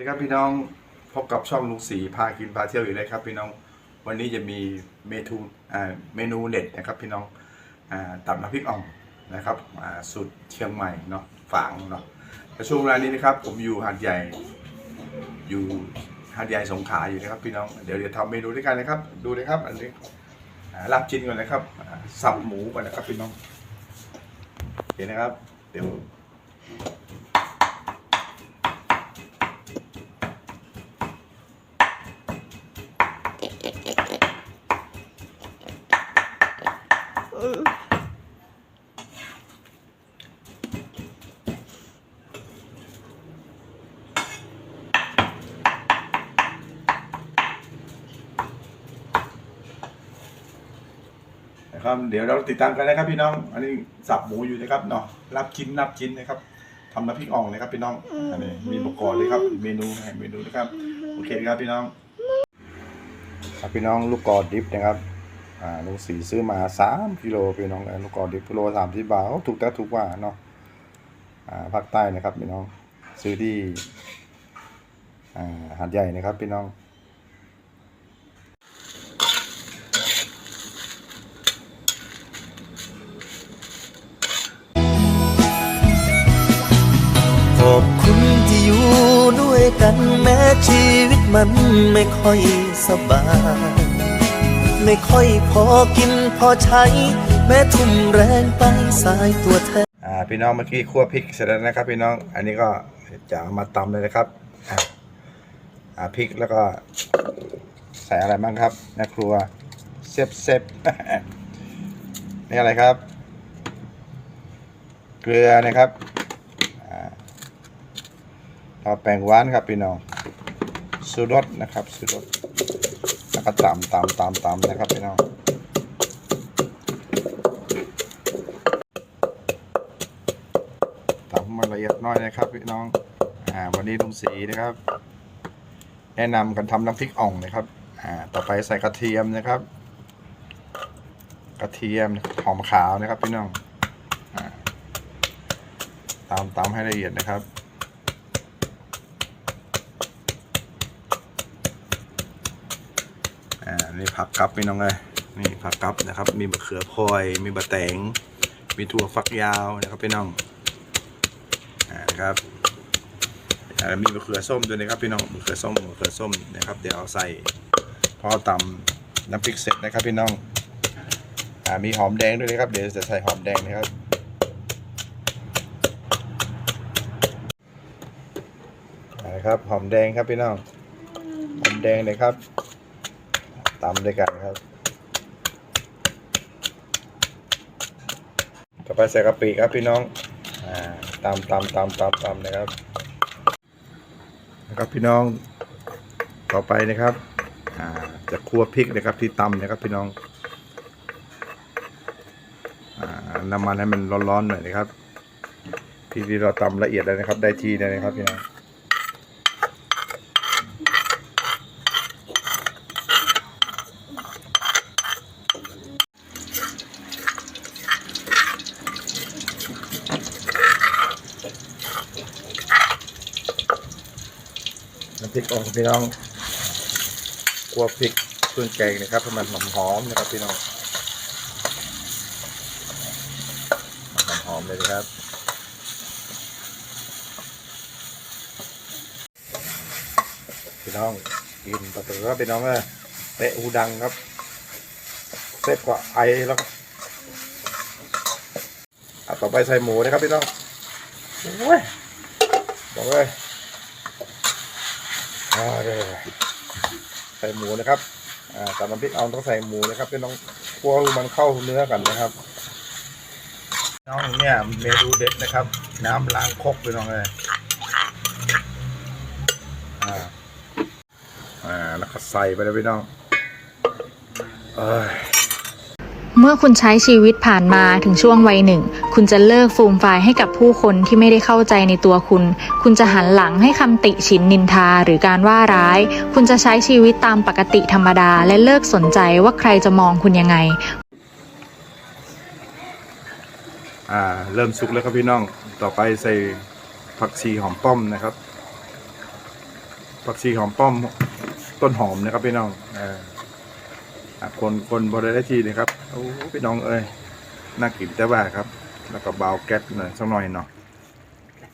สวัสดีครับพี่น้องพบกับช่องลุงสีพากินพาเที่ยวอยู่เลยครับพี่น้องวันนี้จะมีเมนูเมนูเด็ดนะครับพี่น้องอตับน้ำพริกอ่องนะครับสูตรเชียงใหม่เนาะฝางเนาะช่วงเวลานี้นะครับ ผมอยู่หาดใหญ่อยู่หาดใหญ่สงขลาอยู่นะครับพี่น้องเดี๋ยวเดี๋ยวทำเมนูด้วยกันนะครับ ดูเลยครับอันนี้ลาบจิ้นก่อนนะครับสับหมูก่อนนะครับพี่น้องโอเคนะครับเดี๋ยว นะครับ เดี๋ยวเราติดตามกันนะครับพี่น้อง อันนี้สับหมูอยู่นะครับเนาะรับชิ้นรับชิ้นนะครับทำน้ำพริกอ่องนะครับพี่น้อง อันนี้มีอุปกรณ์เลยครับ เมนูให้เมนูนะครับ โอเคครับพี่น้อง ครับพี่น้องลูกกอดดิฟนะครับ อ่าลุงสีซื้อมาสามกิโลพี่น้องลูกกอดดิฟกิโลสามสิบบาทถูกแต่ถูกกว่าเนาะ อ่าภาคใต้นะครับพี่น้อง ซื้อที่ อ่าหาดใหญ่นะครับพี่น้อง กันแม้ชีวิตมันไม่ค่อยสบาย ไม่ค่อยพอกินพอใช้ แม้ทุ่มแรงไปสายตัวแทนอ่าพี่น้องเมื่อกี้คั่วพริกเสร็จแล้วนะครับ พี่น้องอันนี้ก็จะเอามาตำเลยนะครับอ่าพริกแล้วก็ใส่อะไรบ้างครับแม่ครัวเซฟเซฟนี่อะไรครับ เกลือนะครับ เราแป้งหวานครับพี่น้องสูรสนะครับสูรสแล้วก็ตำตำตำตำนะครับพี่น้องทำมาละเอียดน้อยนะครับพี่น้องอ่าวันนี้ลุงสีนะครับ แนะนำกันทำน้ำพริกอ่องนะครับอ่าต่อไปใส่กระเทียมนะครับ กระเทียมหอมขาวนะครับพี่น้องอตามตามให้ละเอียดนะครับ อ่า นี่ผักกับพี่น้องเลยนี่ผักกับนะครับ มีมะเขือพลอย มีบะแตง มีถั่วฝักยาวนะครับพี่น้องนะครับมีมะเขือส้มด้วยนะครับพี่น้องมะเขือส้มมะเขือส้มนะครับ เดี๋ยวเอาใส่พอตำน้ำพริกเสร็จนะครับพี่น้องอ่ามีหอมแดงด้วยนะครับ เดี๋ยวจะใส่หอมแดงนะครับนะครับหอมแดงครับพี่น้องหอมแดงเลยครับ ตำด้วยกันครับ ต่อไปใส่กะปิครับพี่น้องอ่าตามตามตามตามตามนะครับนะครับพี่น้องต่อไปนะครับอ่าจะคั่วพริกนะครับที่ตำนะครับพี่น้องอ่าน้ำมันให้มันร้อนๆหน่อยนะครับพริกที่เราตำละเอียดแล้วนะครับ ได้ทีแล้วนะครับพี่น้อง น้ำพริกอ่องพี่น้องคั่วพริกเครื่องแกงนะครับให้มันหอมๆนะครับพี่น้องหอมๆเลยนะครับพี่น้องกินต่อไปครับพี่น้องเออเตะหูดังครับเซ็ตกว่าไอแล้วอะต่อไปใส่หมูนะครับพี่น้องโอ้ยบอกเลย ใส่หมูนะครับอ่าตามน้ำพริกเอาต้องใส่หมูนะครับพี่น้องคั่วมันเข้าเนื้อกันนะครับน้องเนี่ยเมนูเด็ดนะครับ น้ำล้างครกพี่น้องเลยอ่าอ่าแล้วก็ใส่ไปเลยพี่น้องเอ้ยเมื่อคุณใช้ชีวิตผ่านมาถึงช่วงวัยหนึ่ง คุณจะเลิกฟูมไฟายให้กับผู้คนที่ไม่ได้เข้าใจในตัวคุณ คุณจะหันหลังให้คำติฉินนินทาหรือการว่าร้าย คุณจะใช้ชีวิตตามปกติธรรมดา และเลิกสนใจว่าใครจะมองคุณยังไง อ่า เริ่มสุกแล้วครับพี่น้อง ต่อไปใส่ผักชีหอมป้อมนะครับ ผักชีหอมป้อมต้นหอมนะครับพี่น้องเอออะคนคนบริได้ทีนะครับ โอ้พี่น้องเอ้ยน่ากินแต่ว่าครับ แล้วก็เบาแก๊สหน่อยสักหน่อยเนาะ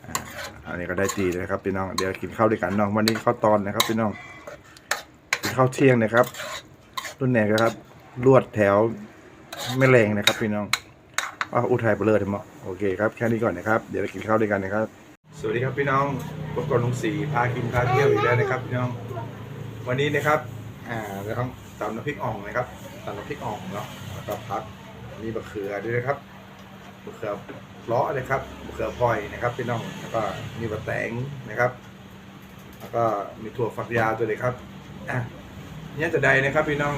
อ่าอันนี้ก็ได้ทีเลยครับพี่น้องเดี๋ยวกินข้าวด้วยกันเนาะวันนี้ข้าวตอนนะครับพี่น้องกินข้าวเที่ยงนะครับ รุ่นไหนครับ ลวดแถวไม่แรงนะครับพี่น้องอะอุทัยเบลอทั้งหมดโอเคครับแค่นี้ก่อนนะครับ เดี๋ยวไปกินข้าวด้วยกันนะครับ สวัสดีครับพี่น้องพบกับลุงสีพากินพาเที่ยวอีกแล้วนะครับพี่น้อง วันนี้นะครับอ่าเราต้องตำน้ำพริกอ่องนะครับตำน้ำพริกอ่องเนาะแล้วก็พักมีบะเขือด้วยนะครับ บะเขือเลาะเลยครับบะเขือพลอยนะครับพี่น้องแล้วก็มีบะแตงนะครับ แล้วก็มีถั่วฝักยาวด้วเลยครับอะเนี่ยจะใดนะครับพี่น้อง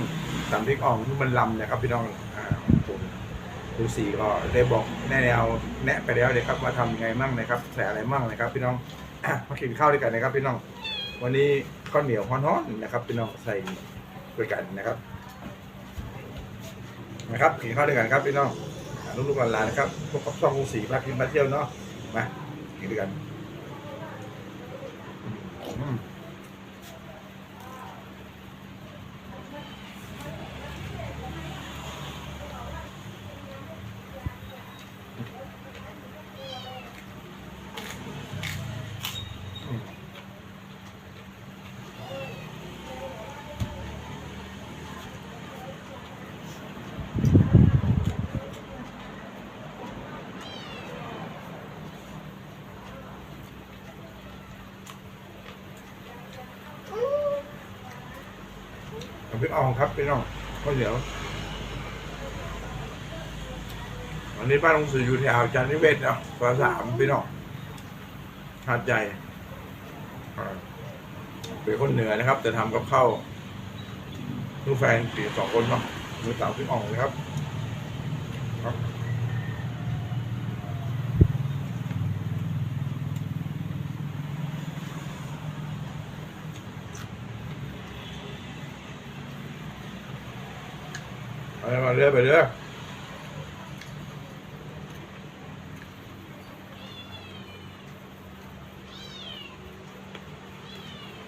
ตำพริกอ่องที่มันลำนะครับพี่น้องอ่าผมลุงสีก็ได้บอกแนแนวแนะไปแล้วเลยครับว่าทำยังไงมั่งนะครับใส่อะไรมั่งนะครับ พี่น้องอะมากินข้าวด้วยกันนะครับ พี่น้อง วันนี้ข้าวเหนียวฮ้อนๆนะครับ พี่น้องใส่ด้วยกันนะครับนะครับกินข้าวด้วยกันครับพี่น้อง ลูกๆหลานๆนะครับพวกกับช่องสีมากินมาเที่ยวเนาะมากินด้วยกัน ครับพี่น้องข้าวเหนียววันนี้ป้าลงสื่ออยู่แถวจันทนิเวศเนาะซอยสามพี่น้องหาดใจเป็นคนเหนือนะครับ แต่ทำกับข้าวลูกแฟนสี่สองคนเนาะมือสาวพี่อ่องเลยครับ มาเรือไปเรื่อย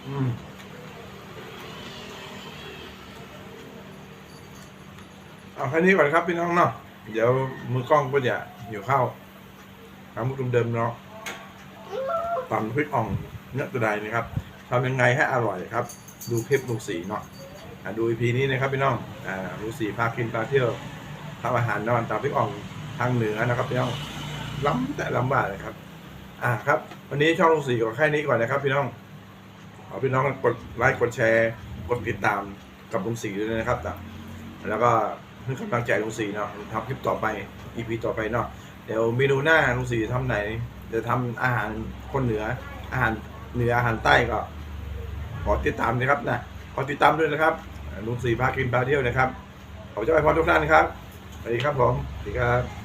อืมเอาแค่นี้ก่อนครับพี่น้องเนาะเดี๋ยวมือกล้องก็จะหิวข้าทำมุกเดิมๆเนาะตำพริกอ่องเนื้อตัวใดนะครับทำยังไงให้อร่อยครับ ดูคลิปลุงสีเนาะ ดูอีพีนี้นะครับพี่น้องอ่ารูสีพากินพาเที่ยวทำอาหารนอนตามพี่อ่องทางเหนือนะครับพี่น้องล้ำแต่ลำบากเลยครับ อ่าครับ วันนี้ช่องลุงสีก็แค่นี้ก่อนนะครับพี่น้องขอพี่น้องกดไลค์กดแชร์ กดติดตามกับลุงสีด้วยนะครับ แล้วก็เพื่อกำลังใจลุงสีเนาะทำคลิปต่อไปอีพีต่อไปเนาะเดี๋ยวเมนูหน้าลุงสีทำไหนจะทำอาหารคนเหนืออาหารเหนืออาหารใต้ก็ ขอติดตามนะครับนะ ขอติดตามด้วยนะครับลุงสีพากินพาเที่ยวนะครับขอเจ้าไปพรทุกท่านครับสวัสดีครับผมสวัสดีครับ